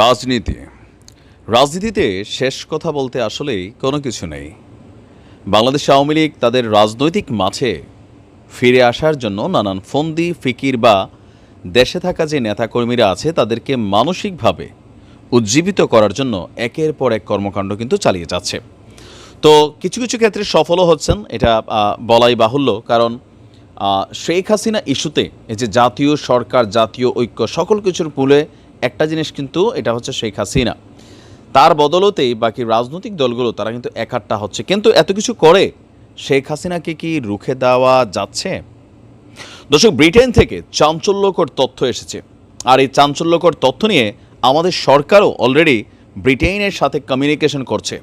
রাজনীতি। রাজনীতিতে শেষ কথা বলতে আসলেই কোনো কিছু নেই। বাংলাদেশ আওয়ামী লীগ তাদের রাজনৈতিক মাঠে ফিরে আসার জন্য নানান ফন্দি, ফিকির বা দেশে থাকা যে নেতাকর্মীরা আছে, তাদেরকে মানসিকভাবে উজ্জীবিত করার জন্য একের পর এক কর্মকাণ্ড কিন্তু চালিয়ে যাচ্ছে। তো কিছু কিছু ক্ষেত্রে সফলও হচ্ছেন, এটা বলাই বাহুল্য। কারণ শেখ হাসিনা ইস্যুতে এই যে জাতীয় সরকার, জাতীয় ঐক্য সকল কিছুর পুলে একটা জিনিস কিন্তু এটা হচ্ছে শেখ হাসিনা। তার বদলতেই বাকি রাজনৈতিক দলগুলো তারা কিন্তু একাট্টা হচ্ছে। কিন্তু এত কিছু করে শেখ হাসিনাকে কি রুখে দেওয়া যাচ্ছে? দর্শক, ব্রিটেন থেকে চাঞ্চল্যকর তথ্য এসেছে। আর এই চাঞ্চল্যকর তথ্য নিয়ে আমাদের সরকারও অলরেডি ব্রিটেনের সাথে কমিউনিকেশন করছে।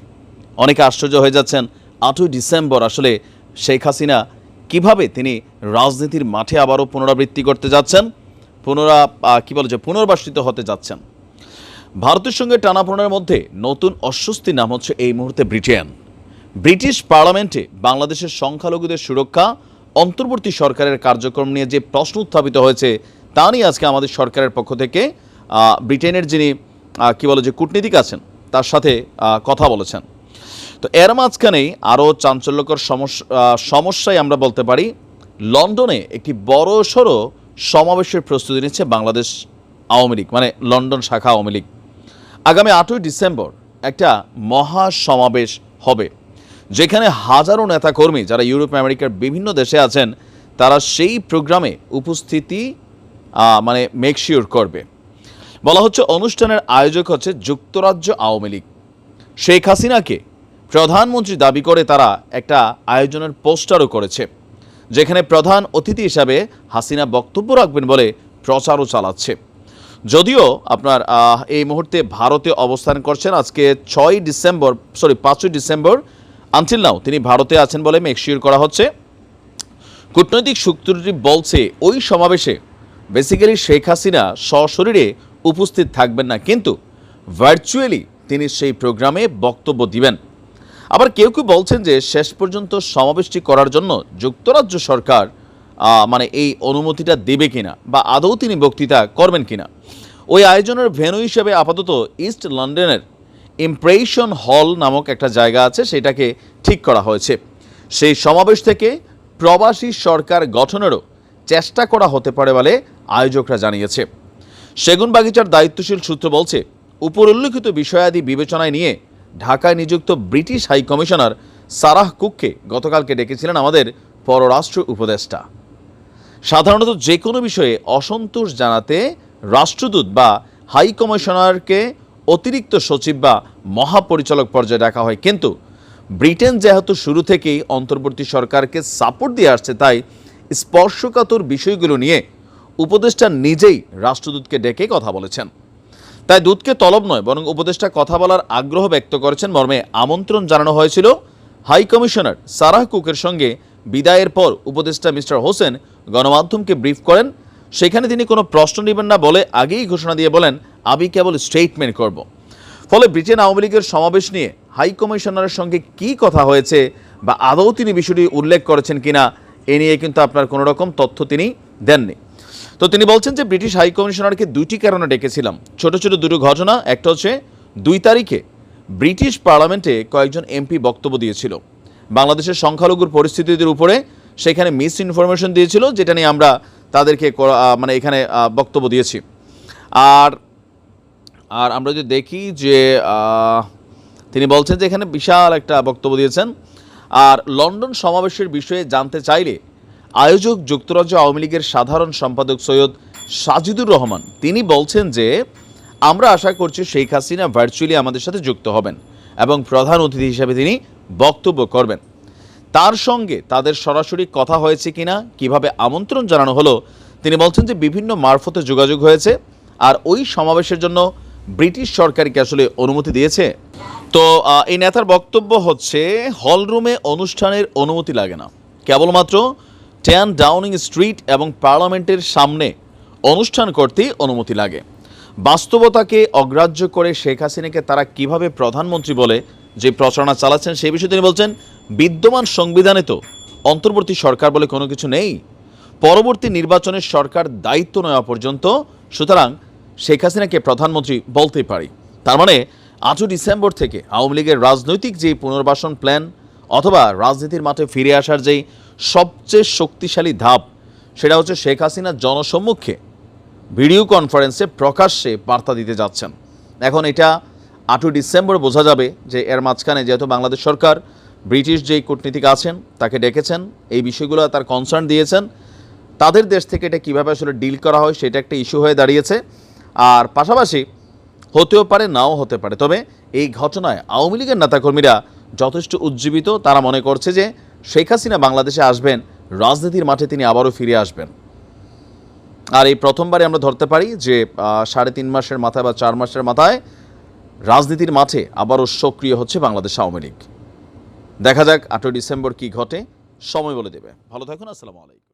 অনেকে আশ্চর্য হয়ে যাচ্ছেন, আটই ডিসেম্বর আসলে শেখ হাসিনা কীভাবে তিনি রাজনীতির মাঠে আবারও পুনরাবৃত্তি করতে যাচ্ছেন? পুনরা কি বলে যে পুনর্বাসিত হতে যাচ্ছেন। ভারতের সঙ্গে টানাপোড়েনের মধ্যে নতুন অস্বস্তির নাম হচ্ছে এই মুহূর্তে ব্রিটেন। ব্রিটিশ পার্লামেন্টে বাংলাদেশের সংখ্যালঘুদের সুরক্ষা, অন্তর্বর্তী সরকারের কার্যক্রম নিয়ে যে প্রশ্ন উত্থাপিত হয়েছে, তা নিয়ে আজকে আমাদের সরকারের পক্ষ থেকে ব্রিটেনের যিনি কি বলে যে কূটনীতিক আছেন, তার সাথে কথা বলেছেন। তো এর মাঝখানেই আরও চাঞ্চল্যকর সমস্যায় আমরা বলতে পারি। লন্ডনে একটি বড় সড়ো সমাবেশের প্রস্তুতি নিচ্ছে বাংলাদেশ আওয়ামী লীগ মানে লন্ডন শাখা আওয়ামী লীগ। আগামী আটই ডিসেম্বর একটা মহা সমাবেশ হবে, যেখানে হাজারো নেতাকর্মী যারা ইউরোপ, আমেরিকার বিভিন্ন দেশে আছেন, তারা সেই প্রোগ্রামে উপস্থিতি মানে মেকশিওর করবে। বলা হচ্ছে অনুষ্ঠানের আয়োজক হচ্ছে যুক্তরাজ্য আওয়ামী লীগ। শেখ হাসিনাকে প্রধানমন্ত্রী দাবি করে তারা একটা আয়োজনের পোস্টারও করেছে। যেখানে প্রধান অতিথি হিসাবে হাসিনা বক্তব্য রাখবেন বলে প্রচারও চালাচ্ছে। যদিও আপনার এই মুহূর্তে ভারতে অবস্থান করছেন আজকে ছয় ডিসেম্বর সরি পাঁচই ডিসেম্বর। আনটিল নাও তিনি ভারতে আছেন বলে মেকশিওর করা হচ্ছে। কূটনৈতিক সূত্রটি বলছে, ওই সমাবেশে বেসিক্যালি শেখ হাসিনা সশরীরে উপস্থিত থাকবেন না, কিন্তু ভার্চুয়ালি তিনি সেই প্রোগ্রামে বক্তব্য দিবেন। আবার কেউ কেউ বলছেন যে শেষ পর্যন্ত সমাবেশটি করার জন্য যুক্তরাজ্য সরকার মানে এই অনুমতিটা দেবে কিনা বা আদৌ তিনি বক্তৃতা করবেন কিনা? ওই আয়োজনের ভেন্যু হিসেবে আপাতত ইস্ট লন্ডনের ইমপ্রেশন হল নামক একটা জায়গা আছে, সেটাকে ঠিক করা হয়েছে। সেই সমাবেশ থেকে প্রবাসী সরকার গঠনেরও চেষ্টা করা হতে পারে বলে আয়োজকরা জানিয়েছে। সেগুন বাগিচার দায়িত্বশীল সূত্র বলছে, উপর উল্লিখিত বিষয়াদি বিবেচনায় নিয়ে ঢাকায় নিযুক্ত ব্রিটিশ হাই কমিশনার সারাহ কুককে গতকালকে ডেকেছিলেন আমাদের পররাষ্ট্র উপদেষ্টা। সাধারণত যে কোনো বিষয়ে অসন্তোষ জানাতে রাষ্ট্রদূত বা হাই কমিশনারকে অতিরিক্ত সচিব বা মহাপরিচালক পর্যায়ে ডাকা হয়। কিন্তু ব্রিটেন যেহেতু শুরু থেকেই অন্তর্বর্তী সরকারকে সাপোর্ট দিয়ে আসছে, তাই স্পর্শকাতর বিষয়গুলো নিয়ে উপদেষ্টা নিজেই রাষ্ট্রদূতকে ডেকে কথা বলেছেন। তাই দূতকে তলব নয়, বরং উপদেষ্টা কথা বলার আগ্রহ ব্যক্ত করেছেন। মর্মে আমন্ত্রণ জানানো হয়েছিল হাই কমিশনার সারাহ কুকের সঙ্গে। বিদায়ের পর উপদেষ্টা মিস্টার হোসেন গণমাধ্যমকে ব্রিফ করেন। সেখানে তিনি কোনো প্রশ্ন নেবেন না বলে আগেই ঘোষণা দিয়ে বলেন, আমি কেবল স্টেটমেন্ট করব। ফলে ব্রিটেন আওয়ামী লীগের সমাবেশ নিয়ে হাই কমিশনারের সঙ্গে কি কথা হয়েছে বা আদৌ তিনি বিষয়টি উল্লেখ করেছেন কিনা, এ নিয়ে কিন্তু আপনার কোনো রকম তথ্য তিনি দেননি। তো তিনি বলছেন যে ব্রিটিশ হাই কমিশনারকে দুইটি কারণে ডেকেছিলাম। ছোট ছোট দুটো ঘটনা, একটা হচ্ছে দুই তারিখে ব্রিটিশ পার্লামেন্টে কয়েকজন এমপি বক্তব্য দিয়েছিল। বাংলাদেশের সংখ্যালঘুর পরিস্থিতির উপরে সেখানে মিস ইনফরমেশন দিয়েছিল, যেটা নিয়ে আমরা তাদেরকে মানে এখানে বক্তব্য দিয়েছি। আর আর আমরা যদি দেখি যে তিনি বলছেন যে এখানে বিশাল একটা বক্তব্য দিয়েছেন। আর লন্ডন সমাবেশের বিষয়ে জানতে চাইলে আয়োজক যুক্তরাজ্য আওয়ামী লীগের সাধারণ সম্পাদক সৈয়দ সাজিদুর রহমান। তিনি বলছেন যে, আমরা আশা করছি শেখ হাসিনা ভার্চুয়ালি আমাদের সাথে যুক্ত হবেন এবং প্রধান অতিথি হিসেবে তিনি বক্তব্য করবেন। তার সঙ্গে তাদের সরাসরি কথা হয়েছে কিনা, কীভাবে আমন্ত্রণ জানানো হলো, তিনি বলছেন যে বিভিন্ন মারফতে যোগাযোগ হয়েছে আর ওই সমাবেশের জন্য ব্রিটিশ সরকারকে আসলে অনুমতি দিয়েছে। তো এই নেতার বক্তব্য হচ্ছে, হলরুমে অনুষ্ঠানের অনুমতি লাগে না। কেবলমাত্র টেন ডাউনিং স্ট্রিট এবং পার্লামেন্টের সামনে অনুষ্ঠান করতেই অনুমতি লাগে। বাস্তবতাকে অগ্রাহ্য করে শেখ হাসিনাকে তারা কীভাবে প্রধানমন্ত্রী বলে যে প্রচারণা চালাচ্ছেন সেই বিষয়ে তিনি বলছেন, বিদ্যমান সংবিধানে তো অন্তর্বর্তী সরকার বলে কোনো কিছু নেই। পরবর্তী নির্বাচনের সরকার দায়িত্ব নেওয়া পর্যন্ত সুতরাং শেখ হাসিনাকে প্রধানমন্ত্রী বলতে পারি। তার মানে আটই ডিসেম্বর থেকে আওয়ামী লীগের রাজনৈতিক যে পুনর্বাসন প্ল্যান অথবা রাজনীতির মাঠে ফিরে আসার যেই সবচেয়ে শক্তিশালী ধাপ, সেটা হচ্ছে শেখ হাসিনা জনসম্মুখে ভিডিও কনফারেন্সে প্রকাশ্যে বার্তা দিতে যাচ্ছেন। এখন এটা আটই ডিসেম্বর বোঝা যাবে যে এর মাঝখানে যেহেতু বাংলাদেশ সরকার, ব্রিটিশ যেই কূটনীতিক আছেন, তাকে ডেকেছেন, এই বিষয়গুলো তার কনসার্ন দিয়েছেন। তাদের দেশ থেকে এটা কীভাবে আসলে ডিল করা হয়, সেটা একটা ইস্যু হয়ে দাঁড়িয়েছে। আর পাশাপাশি হতেও পারে, নাও হতে পারে। তবে এই ঘটনায় আওয়ামী লীগের নেতাকর্মীরা যথেষ্ট উজ্জীবিত। তারা মনে করছে যে শেখ হাসিনা বাংলাদেশে আসবেন, রাজনীতির মাঠে তিনি আবারও ফিরে আসবেন। আর এই প্রথমবারে আমরা ধরতে পারি যে সাড়ে তিন মাসের মাথায় বা চার মাসের মাথায় রাজনীতির মাঠে আবারও সক্রিয় হচ্ছে বাংলাদেশ আওয়ামী লীগ। দেখা যাক আটই ডিসেম্বর কি ঘটে। সময় বলে দেবে। ভালো থাকুন, আসসালামু আলাইকুম।